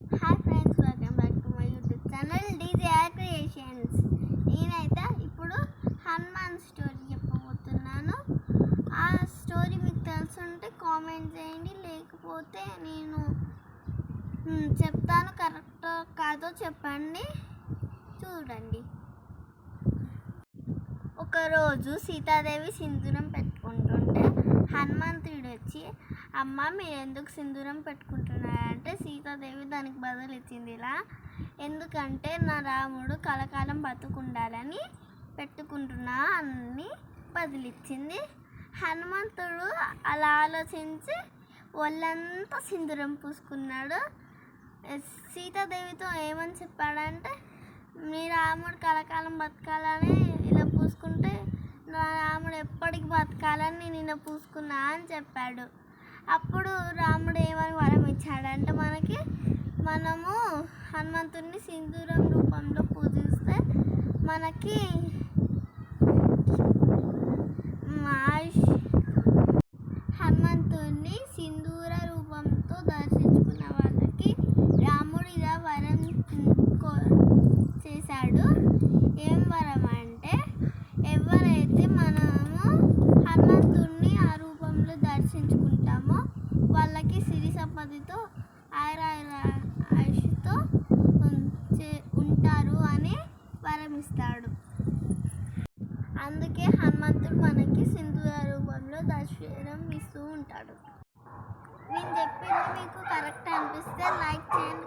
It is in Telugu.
Hi friends welcome back to my YouTube channel DJ creations నేనైతే ఇప్పుడు హనుమాన్ స్టోరీ చెప్పబోతున్నాను. ఆ స్టోరీ మీకు తెలుసుంటే కామెంట్ చేయండి లేకపోతే నేను చెప్తాను కరెక్ట్ కాదో చెప్పండి. చూడండి. ఒకరోజు సీతాదేవి సింధూరం పెట్టుకుంటుంటే హనుమంతుడు వచ్చి అమ్మ మీరు ఎందుకు సింధూరం అంటే సీతాదేవి దానికి బదులు ఇచ్చింది ఇలా. ఎందుకంటే నా రాముడు కలకాలం బతుకుండాలని పెట్టుకుంటున్నా అని బదిలిచ్చింది. హనుమంతుడు అలా ఆలోచించి ఒళ్ళంతా సింధూరం పూసుకున్నాడు. సీతాదేవితో ఏమని చెప్పాడంటే మీ రాముడు కలకాలం బతకాలని ఇలా పూసుకుంటే నా రాముడు ఎప్పటికి బతకాలని నేను పూసుకున్నా అని చెప్పాడు. అప్పుడు రాముడు ఏమని వరం ఇచ్చాడంటే మనకి మనము హనుమంతుడిని సింధూరం రూపంలో పూజిస్తే మనకి ఆయుష్ హనుమంతుడిని సింధూర రూపంతో దర్శించుకున్న వాళ్ళకి రాముడు ఇలా వరం కో- చేశాడు. ఏం వరం అంటే ఎవరైతే మనము హనుమంతుడిని ఆ రూపంలో దర్శించుకుంటామో వాళ్ళకి సిరి సంపదతో ఆయుర ఆయుష్తో ఉంటారు అని వరమిస్తాడు అందుకే హనుమంతుడు మనకి సింధుల రూపంలో దర్శనం ఇస్తూ ఉంటాడు. నేను చెప్పింది మీకు కరెక్ట్ అనిపిస్తే లైక్ చేయండి